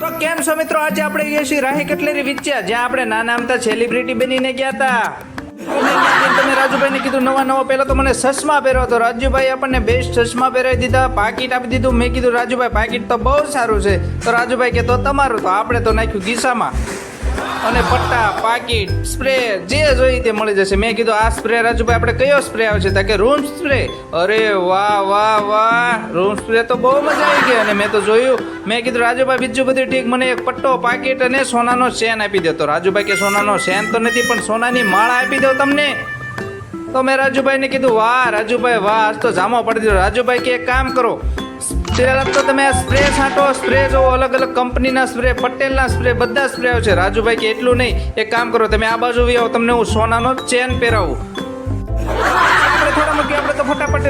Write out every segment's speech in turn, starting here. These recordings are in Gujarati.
તો કેમ છો મિત્રો? આજે આપણે ગયા છીએ રાહી કટલેરી વિચ્યા, જ્યાં આપણે નાના અમતા સેલિબ્રિટી બનીને ગયા હતા તમે રાજુભાઈને કીધું, નવા નવા પહેલાં તો મને ચશ્મા પહેર્યો હતો રાજુભાઈ આપણને બેસ્ટ ચશ્મા પહેરાવી દીધા, પાકીટ આપી દીધું. મેં કીધું, રાજુભાઈ, પાકીટ તો બહુ સારું છે. તો રાજુભાઈ કે તો તમારું તો આપણે તો નાખ્યું ગીસામાં. અને પટ્ટા, પાકીટ, સ્પ્રે, જે જોઈએ તે મળી જશે. મેં કીધું, આ સ્પ્રે રાજુભાઈ, આપણે કયો સ્પ્રે આવે છે કે, રૂમ સ્પ્રે. અરે વાહ વાહ વાહ. રૂમ સ્પ્રે તો બહુ મજા આવી ગઈ. અને મેં તો જોયું, મેં કીધું, રાજુભાઈ, બીજું બધું ઠીક મને એક પટ્ટો, પાકીટ અને સોનાનો ચેન આપી દો. રાજુભાઈ કે, સોનાનો ચેન તો નથી, પણ સોનાની માળા આપી દો તમને. તો મેં રાજુભાઈને કીધું, વાહ, રાજુભાઈ, વાહ. આજ તો જામો પડી દીધો. રાજુભાઈ કે, એક કામ કરો પેલા તો તમે આ સ્પ્રે છાંટો સ્પ્રે જોવો, અલગ અલગ કંપનીના સ્પ્રે પટેલના સ્પ્રે બધા સ્પ્રે છે. રાજુભાઈ કે એટલું નહીં. એક કામ કરો, તમે આ બાજુ આવો, તમને હું સોનાનો ચેન પહેરાવું.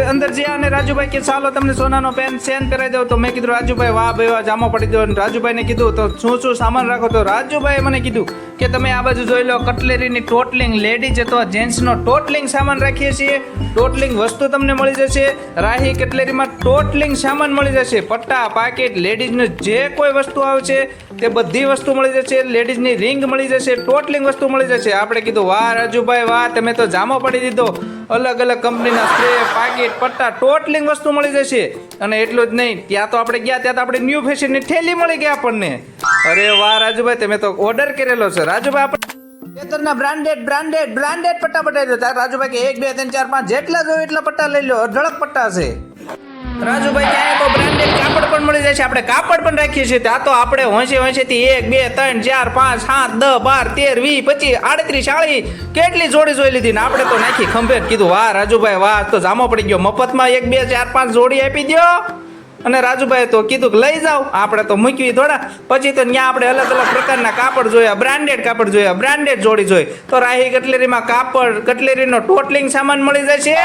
અંદર જ્યાં અને રાજુભાઈ કે ચાલો તમને સોનાનો પેન ચેન કરાવી દો તો મેં કીધું, રાજુભાઈ, વાહ ભાઈ વાહ, જામો પડી દો રાજુભાઈને કીધું, તો શું શું સામાન રાખો? તો રાજુભાઈએ મને કીધું કે, તમે આ બાજુ જોઈ લો, કટલેરીની ટોટલિંગ લેડીઝ અથવા જેન્ટ્સનો ટોટલિંગ સામાન રાખીએ છીએ. ટોટલિંગ વસ્તુ તમને મળી જશે. રાહી કટલેરીમાં ટોટલિંગ સામાન મળી જશે. પટ્ટા, પાકેટ, લેડીઝને જે કોઈ વસ્તુ આવે છે તે બધી વસ્તુ મળી જશે. લેડીઝની રિંગ મળી જશે. ટોટલિંગ વસ્તુ મળી જશે. આપણે કીધું, વાહ રાજુભાઈ, વાહ, તમે તો જામો પડી દીધો. અલગ અલગ કંપનીના સ્પ્રે પાકેટ પટ્ટા ટોટલિંગ વસ્તુ મળી જશે. અને એટલું જ નહીં, ત્યાં તો આપણે ગયા, ત્યાં તો આપણે ન્યૂ ફેશનની થેલી મળી ગઈ આપણને. અરે વાહ, રાજુભાઈ, તમે તો ઓર્ડર કરેલો છે. રાજુભાઈ, આપણે ખેતરના બ્રાન્ડેડ બ્રાન્ડેડ બ્રાન્ડેડ પટ્ટા બતાવી દો. રાજુભાઈ કે એક, બે, ત્રણ, ચાર, પાંચ, જેટલા જોઈએ એટલા પટ્ટા લઈ લો. અઢળક પટ્ટા છે. રાજુભાઈ, ત્યાં તો બ્રાન્ડેડ કાપડ પણ મળી જાય છે. આપણે કાપડ પણ રાખીએ છીએ. ત્યાં તો આપણે હોંશે થી એક, બે, ત્રણ, ચાર, પાંચ, સાત, દસ, બાર, તેર, વીસ, પચીસ, આડત્રીસ, ચાળીસ, કેટલી જોડી જોઈ લીધી ને આપણે તો નાખી ખંભેર. કીધું, વાહ, રાજુભાઈ, વાહ. તો જામો પડી ગયો. મફતમાં એક, બે, ચાર, પાંચ જોડી આપી દો અને રાજુભાઈ તો કીધું કે લઈ જાઓ, આપણે તો મૂકવી થોડા પછી તો ત્યાં આપણે અલગ અલગ પ્રકારના કાપડ જોયા બ્રાન્ડેડ કાપડ જોયા બ્રાન્ડેડ જોડી જોઈ. તો રાહી કટલેરીમાં કાપડ, કટલેરીનો ટોટલિંગ સામાન મળી જશે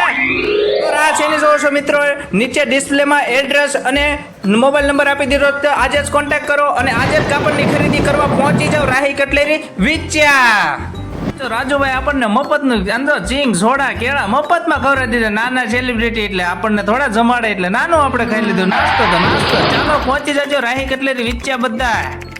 તો આ છે જોવો છો મિત્રો, નીચે ડિસ્પ્લેમાં એડ્રેસ અને મોબાઈલ નંબર આપી દીધો તો આજે જ કોન્ટેક્ટ કરો અને આજે જ કાપડની ખરીદી કરવા પહોંચી જાઓ રાહી કટલેરી વિચ્યા તો રાજુભાઈ આપણને મફતનું અંદર ચીંગ સોડા, કેળા મફતમાં ખવડાવી દીધા. નાના સેલિબ્રિટી એટલે આપણને થોડા જમાડે એટલે નાનું આપણે ખાઈ લીધું. નાસ્તો તો નાસ્તો. ચાલો, પહોંચી જજો. રાહી કેટલી વિચ્યા બધા